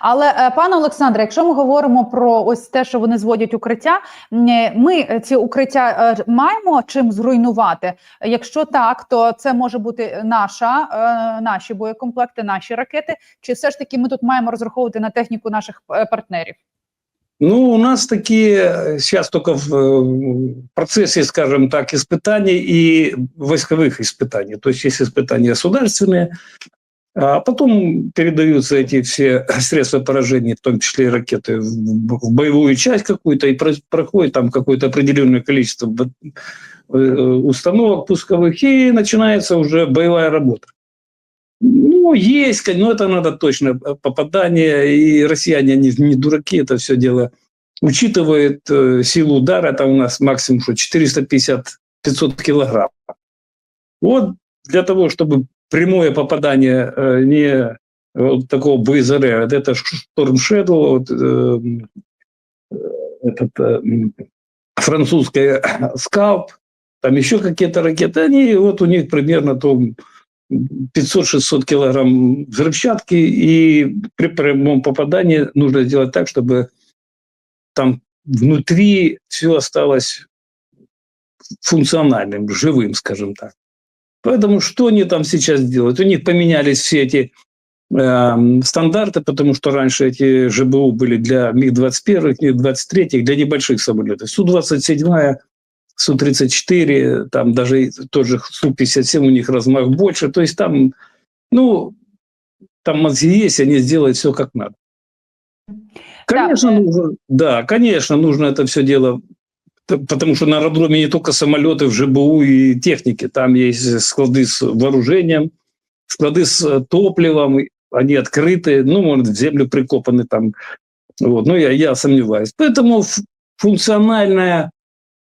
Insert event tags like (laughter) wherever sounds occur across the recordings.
Але е, пане Олександре, якщо ми говоримо про ось те, що вони зводять укриття, м, е, ми е, ці укриття е, маємо чим зруйнувати. Якщо так, то це може бути наша, е, наші боєкомплекти, наші ракети. Чи все ж таки ми тут маємо розраховувати на техніку наших е, партнерів? Ну, у нас такие сейчас только в э, процессе, скажем так, испытаний и войсковых испытаний. То есть есть испытания государственные, а потом передаются эти все (laughs) средства поражения, в том числе и ракеты, в боевую часть какую-то, и про- проходит там какое-то определенное количество б- э, установок пусковых, и начинается уже боевая работа. Ну, есть, но это надо точно э, попадание, и россияне, они не дураки, это все дело учитывает э, силу удара, там у нас максимум что 450-500 килограмм. Вот для того, чтобы прямое попадание э, не э, вот такого БЗР, это Storm Shadow, вот, э, э, этот, э, французская Скалп, там еще какие-то ракеты, они вот у них примерно то 500-600 килограмм взрывчатки, и при прямом попадании нужно сделать так, чтобы там внутри все осталось функциональным, живым, скажем так. Поэтому что они там сейчас делают? У них поменялись все эти э, стандарты, потому что раньше эти ЖБУ были для МиГ-21, МиГ-23, для небольших самолетов. Су-27, Су-34, там даже тот же Су-57, у них размах больше. То есть там, ну, там мозги есть, они сделают все как надо. Конечно, Да. нужно, да, конечно, нужно это все дело, потому что на аэродроме не только самолеты в ЖБУ и техники, там есть склады с вооружением, склады с э, топливом, они открыты, ну, может, в землю прикопаны там, вот, но я, я сомневаюсь. Поэтому функциональная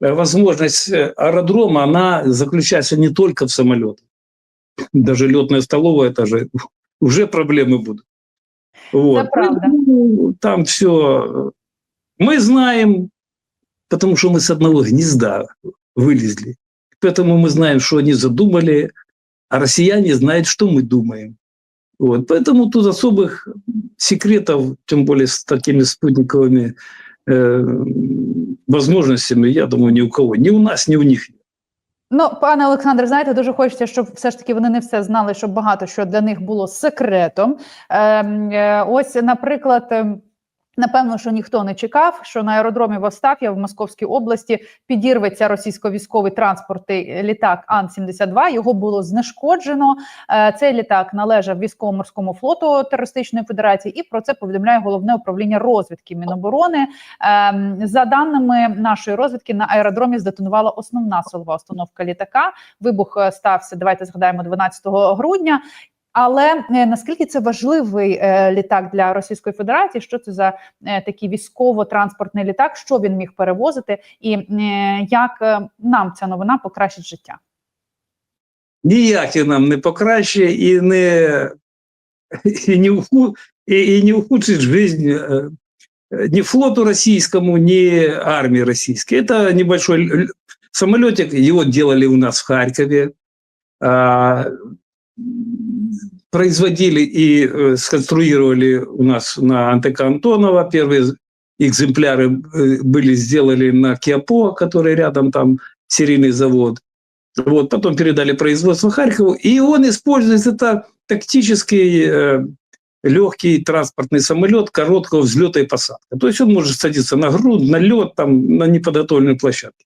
э, возможность э, аэродрома, она заключается не только в самолетах. Даже летная столовая, это же (laughs) уже проблемы будут. Вот. Это правда. Поэтому Там все. Мы знаем, потому что мы с одного гнезда вылезли. Поэтому мы знаем, что они задумали, а россияне знают, что мы думаем. Вот. Поэтому тут особых секретов, тем более с такими спутниковыми э, возможностями, я думаю, ни у кого. Ни у нас, ни у них нет. Ну, пане Олександре, знаєте, дуже хочеться, щоб все ж таки вони не все знали, щоб багато що для них було секретом. Ем, е, ось, наприклад. Напевно, що ніхто не чекав, що на аеродромі в Остаф'я в Московській області підірветься російсько-військовий транспортний літак Ан-72. Його було знешкоджено. Е, Цей літак належав військово-морському флоту терористичної федерації, і про це повідомляє головне управління розвідки Міноборони. Ем, За даними нашої розвідки, на аеродромі здетонувала основна силова установка літака. Вибух е, стався. Давайте згадаємо 12 грудня. Але е, наскільки це важливий е, літак для Російської Федерації? Що це за е, такий військово-транспортний літак? Що він міг перевозити, і як нам ця новина покращить життя? Ніякі нам не покраще і не, і не, уху, і, і не ухудшить э, ни флоту российскому, ни армии российской. Это небольшой самолетик, его делали у нас в м, производили и э, сконструировали у нас на антк Антонова. Первые экземпляры э, были сделали на Киапо, который рядом там серийный завод. Вот, потом передали производство Харькову, и он используется это тактический э, легкий транспортный самолет короткого взлета и посадки. То есть он может садиться на грунт, на лед, там, на неподготовленной площадке.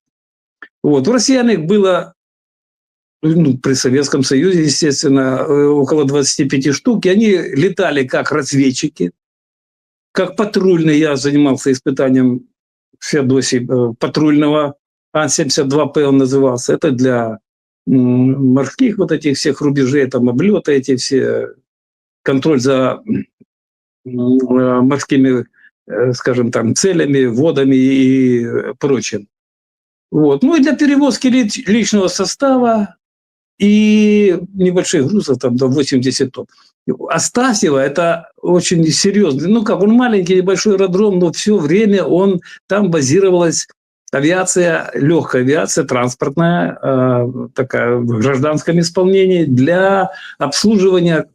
Вот. У россиян их было ну, при Советском Союзе, естественно, э, около 25 штук, и они летали как разведчики, как патрульные. Я занимался испытанием в Феодосии э, патрульного Ан-72П он назывался. Это для морских вот этих всех рубежей, там облеты эти все, контроль за э, морскими, скажем там, целями, водами и прочим. Вот. Ну и для перевозки ли- личного состава и небольших грузов, там до 80 тонн. Астафьево – это очень серьезный, ну как, он маленький небольшой аэродром, но все время он, там базировалась авиация, легкая авиация, транспортная, э, такая в гражданском исполнении для обслуживания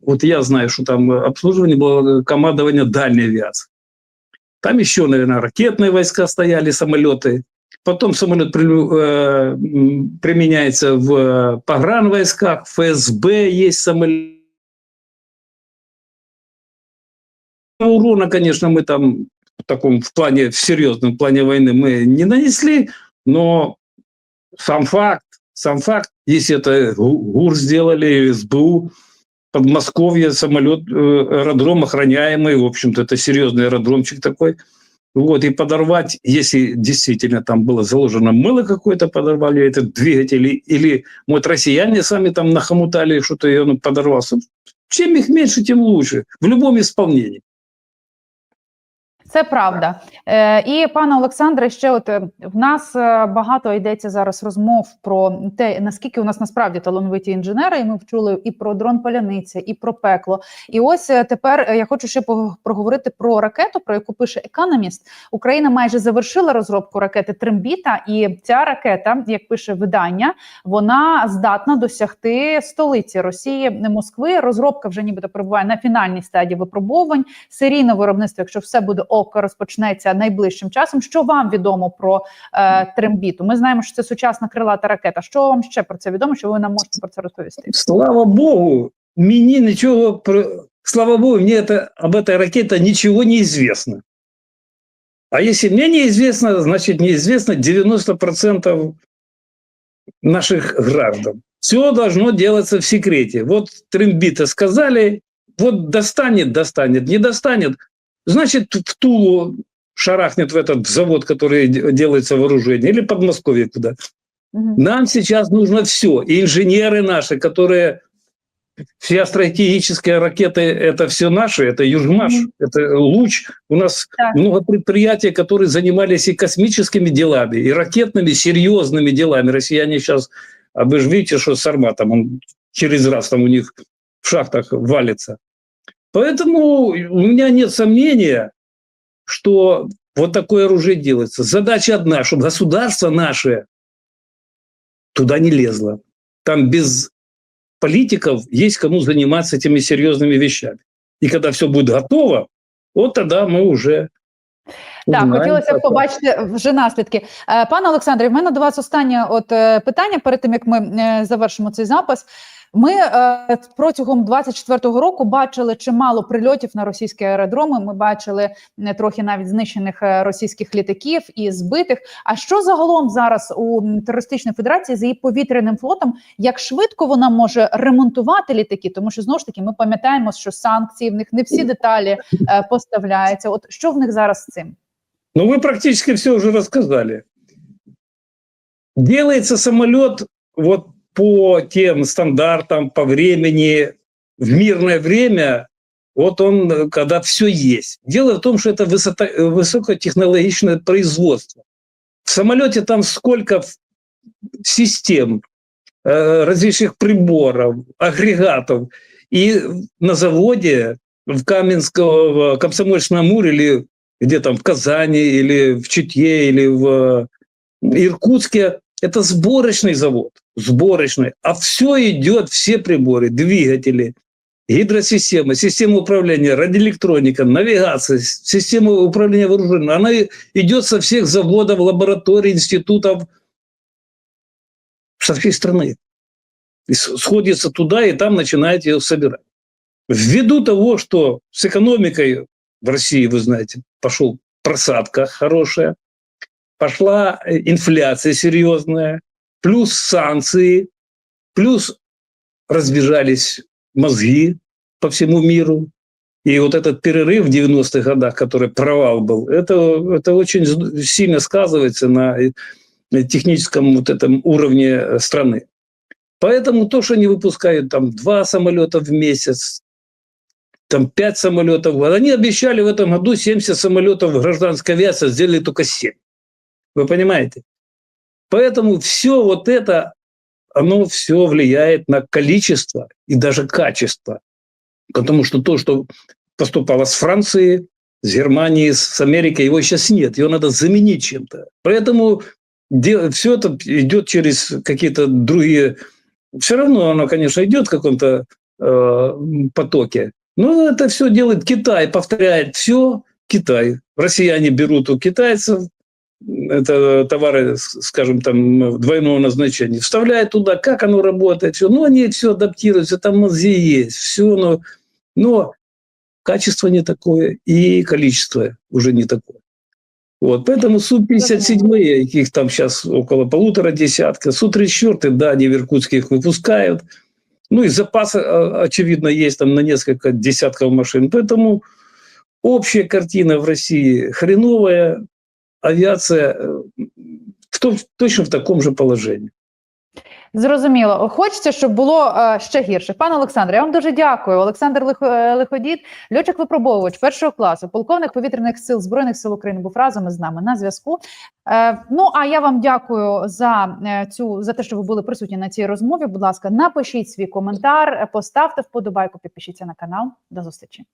вот я знаю, что там обслуживание было командование дальней авиации. Там еще, наверное, ракетные войска стояли, самолеты. Потом самолет э, применяется в погранвойсках, ФСБ есть самолет. Урона, конечно, мы там в таком в плане, в серьезном плане войны мы не нанесли, но сам факт, сам факт, если это ГУР сделали, СБУ, Подмосковье, самолет, аэродром охраняемый, в общем-то, это серьезный аэродромчик такой. Вот, и подорвать, если действительно там было заложено мыло какое-то, подорвали этот двигатель, или, может, россияне сами там нахомутали, что-то и он подорвался. Чем их меньше, тем лучше, в любом исполнении. Це правда. Е, І пане Олександре, ще от е, в нас е, багато йдеться зараз розмов про те, наскільки у нас насправді талановиті інженери, і ми вчули і про дрон Паляниця, і про пекло. І ось е, тепер я хочу ще проговорити про ракету, про яку пише Економіст. Україна майже завершила розробку ракети Трембіта, і ця ракета, як пише видання, вона здатна досягти столиці Росії Москви. Розробка вже нібито перебуває на фінальній стадії випробувань. Серійне виробництво, якщо все буде ок, розпочнеться найближчим часом. Що вам відомо про е, Трембіту? Ми знаємо, що це сучасна крилата ракета. Що вам ще про це відомо? Що ви нам можете про це розповісти? Слава Богу, мне ничего, про- слава Богу, мне это, об этой ракете ничего не известно. А если мне неизвестно, значит неизвестно 90% наших граждан. Все должно делаться в секрете. Вот Трембита сказали, вот достанет, достанет, не достанет, значит в Тулу шарахнет в этот завод, который де- делается вооружение, или Подмосковье куда. Нам сейчас нужно все. И инженеры наши, которые все стратегические ракеты, это все наши, это Южмаш, Мгм. это Луч. У нас Так. много предприятий, которые занимались и космическими делами, и ракетными серьезными делами. Россияне сейчас, а вы же видите, что с Арматом, он через раз там у них в шахтах валится. Поэтому у меня нет сомнения, что вот такое оружие делается. Задача одна, чтобы государство наше туда не лезло. Там без политиков есть кому заниматься этими серьезными вещами. И когда все будет готово, вот тогда мы уже Так, узнаем, хотілося б как- побачити вже наслідки. Е, Пане Олександре, в мене до вас останнє от е, питання перед тим як ми е, завершимо цей запис. Ми е, протягом 24-го року бачили чимало прильотів на російські аеродроми. Ми бачили е, трохи навіть знищених е, російських літаків і збитих. А що загалом зараз у терористичної федерації з її повітряним флотом? Як швидко вона може ремонтувати літаки? Тому що знову ж таки ми пам'ятаємо, що санкції в них не всі деталі е, поставляються. От що в них зараз з цим? Ну, вы практически все уже рассказали. Делается самолет вот по тем стандартам, по времени, в мирное время, вот он, э, когда все есть. Дело в том, что это высота, э, высокотехнологичное производство. В самолете там сколько систем, э, различных приборов, агрегатов. И на заводе в Каменском, в Комсомольском Амуре или где там в Казани или в Чите или в Иркутске, это сборочный завод, сборочный. А все идет, все приборы, двигатели, гидросистема, система управления, радиоэлектроника, навигация, система управления вооружением. Она идет со всех заводов, лабораторий, институтов со всей страны. И сходится туда, и там начинает ее собирать. Ввиду того, что с экономикой в России, вы знаете, пошел просадка хорошая, пошла э, инфляция серьезная, плюс санкции, плюс разбежались мозги по всему миру. И вот этот перерыв в 90-х годах, который провал был, это, это очень сильно сказывается на э, техническом вот этом уровне э, страны. Поэтому то, что они выпускают там два самолета в месяц, там 5 самолетов в год. Они обещали в этом году 70 самолетов гражданской авиации, сделали только 7. Вы понимаете? Поэтому все вот это, оно все влияет на количество и даже качество. Потому что то, что поступало с Франции, с Германии, с Америкой, его сейчас нет. Его надо заменить чем-то. Поэтому все это идет через какие-то другие... Все равно оно, конечно, идет в каком-то э, потоке. Но это все делает Китай, повторяет все Китай. Россияне берут у китайцев, это товары, скажем, там двойного назначения, вставляют туда, как оно работает, все. Ну, они все адаптируются, там мозги есть, все, но, но качество не такое и количество уже не такое. Вот, поэтому Су-57, их там сейчас около полутора десятка, Су-34, да, они в Иркутске их выпускают. Ну и запас, а, очевидно, есть там на несколько десятков машин. Поэтому общая картина в России хреновая, авиация э, в точно в таком же положении. Зрозуміло. Хочеться, щоб було е, ще гірше. Пане Олександре, я вам дуже дякую. Олександр Лихо- е, Лиходід, льотчик випробовувач першого класу, полковник повітряних сил збройних сил України, був разом із нами на зв'язку. Е, ну а я вам дякую за е, цю за те, що ви були присутні на цій розмові. Будь ласка, напишіть свій коментар, е, поставте вподобайку, підпишіться на канал. До зустрічі.